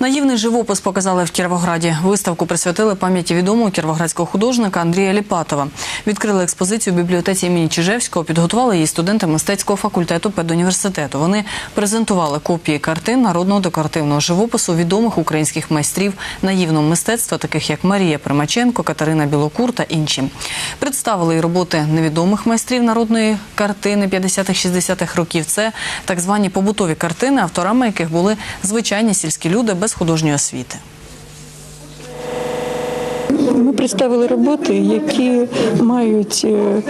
Наївний живопис показали в Кіровограді. Виставку присвятили пам'яті відомого кіровоградського художника Андрія Ліпатова. Відкрили експозицію в бібліотеці імені Чижевського, підготували її студенти мистецького факультету педуніверситету. Вони презентували копії картин народного декоративного живопису відомих українських майстрів наївного мистецтва, таких як Марія Примаченко, Катерина Білокур та інші. Представили й роботи невідомих майстрів народної картини 50-60-х років. Це так звані побутові картини, авторами яких були звичайні сільські люди без художньої освіти. Ми представили роботи, які мають е,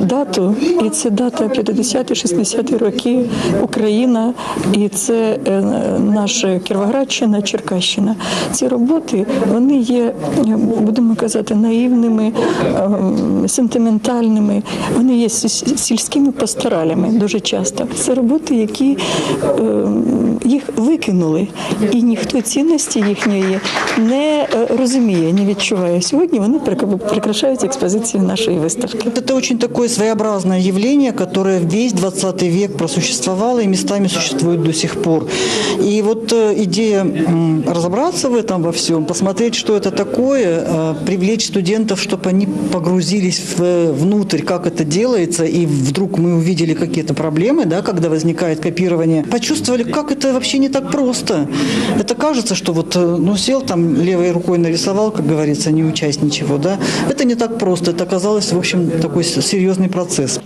дату, і це дата 50-60 роки Україна, і це е, наша Кіровоградщина, Черкащина. Ці роботи вони є, е, будемо казати, наївними, сентиментальними. Вони є сільськими пасторалями дуже часто. Це роботи, які їх викинули, і ніхто цінності їхньої не розуміє, не відчуває. Сьогодні вони прик- прикрашають експозицію нашої виставки. Это очень такое своеобразное явление, которое весь 20 век просуществовало и местами существует до сих пор. И вот э, идея м, разобраться в этом во всем, посмотреть, что это такое, э, привлечь студентов, чтобы они погрузились в- внутрь, как это делается, и вдруг мы увидели какие-то проблемы, да, когда возникает копирование, почувствовали, как это вообще не так просто. Это кажется, что вот э, ну, сел там левой рукой нарисовал, как говорится, не учась ничего, да. Это не так просто. Это оказалось, в общем, такой с- серьезный процесс.